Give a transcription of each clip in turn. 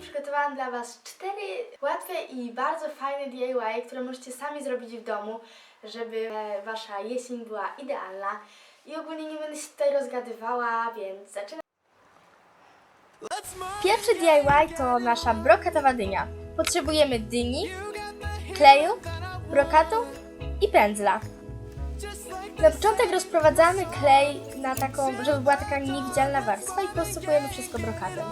Przygotowałam dla Was cztery łatwe i bardzo fajne DIY, które możecie sami zrobić w domu, żeby e, Wasza jesień była idealna. I ogólnie nie będę się tutaj rozgadywała, więc zaczynam. Pierwszy DIY to nasza brokatowa dynia. Potrzebujemy dyni, kleju, brokatu i pędzla. Na początek rozprowadzamy klej na taką, żeby była taka niewidzialna warstwa i posypujemy wszystko brokatem.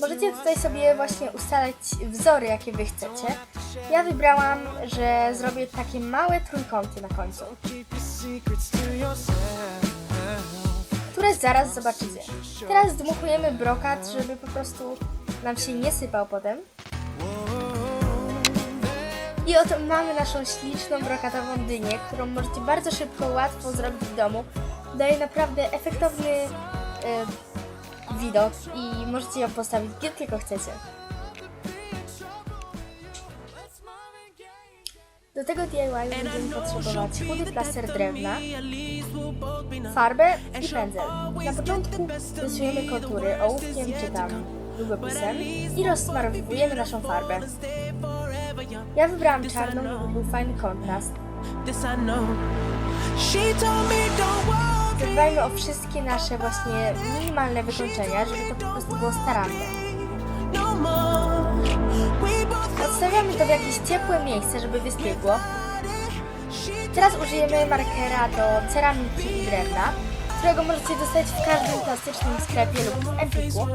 Możecie tutaj sobie właśnie ustalać wzory, jakie wy chcecie. Ja wybrałam, że zrobię takie małe trójkąty na końcu, które zaraz zobaczycie. Teraz zdmuchujemy brokat, żeby po prostu nam się nie sypał potem. I oto mamy naszą śliczną brokatową dynię, którą możecie bardzo szybko, łatwo zrobić w domu. Daje naprawdę efektowny e, widok i możecie ją postawić gdzie tylko chcecie. Do tego DIY będziemy potrzebować chudy plaster drewna, farbę i pędzel. Na początku rysujemy kontury ołówkiem czy tam długopisem i rozsmarowujemy naszą farbę. Ja wybrałam czarną, żeby był fajny kontrast. Zadbajmy o wszystkie nasze właśnie minimalne wykończenia, żeby to po prostu było staranne. Odstawiamy to w jakieś ciepłe miejsce, żeby wyspiegło. Teraz użyjemy markera do ceramiki i drewna, którego możecie dostać w każdym plastycznym sklepie lub w Empiku.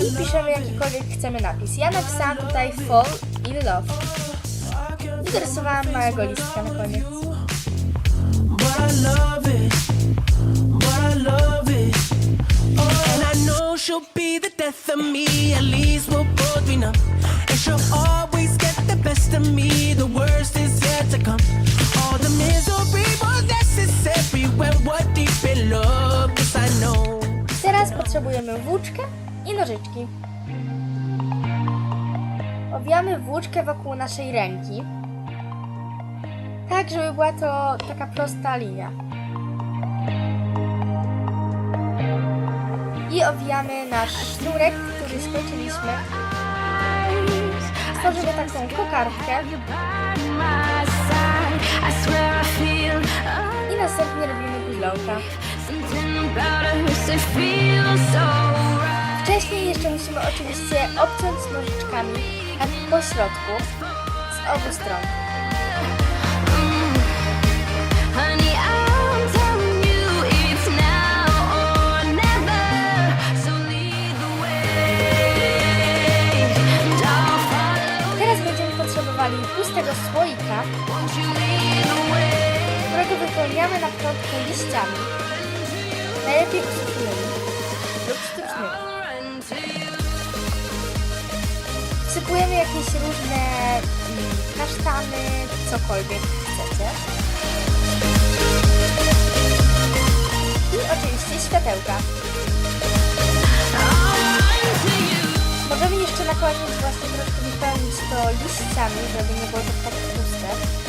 I piszemy jakikolwiek chcemy napis. Ja napisałam tutaj Fall in Love. I dorysowałam małego listka na koniec. But I love it. Death of me. At least we'll both be numb. And she'll always get the best of me. The worst is yet to come. All the misery was necessary when deep in love. I know. Teraz potrzebujemy włóczkę i nożyczki. Owijamy włóczkę wokół naszej ręki, tak żeby była to taka prosta linia. I owijamy nasz sznurek, który skończyliśmy. Stworzymy taką kokardkę i następnie robimy guzlołka. Wcześniej jeszcze musimy oczywiście obciąć nożyczkami tak po środku z obu stron. Wypełniamy na początku liściami, najlepiej ususzonymi lub sztucznymi. Jakieś różne mm, kasztany, cokolwiek chcecie. I oczywiście światełka. Możemy jeszcze na koniec właśnie troszkę wypełnić to liściami, żeby nie było to tak puste.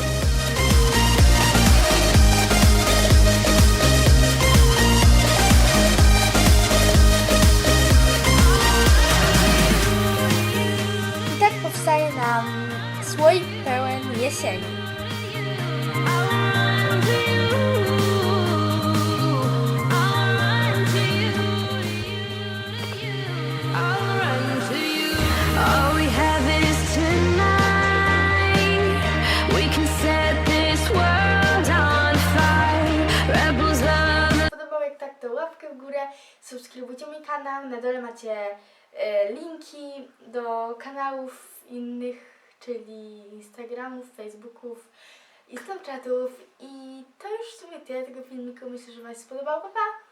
Tak, to łapkę w górę, subskrybujcie mój kanał, na dole macie e, linki do kanałów innych, czyli Instagramów, Facebooków i Snapchatów i to już w sumie tyle tego filmiku, myślę, że Wam się spodobał, pa pa!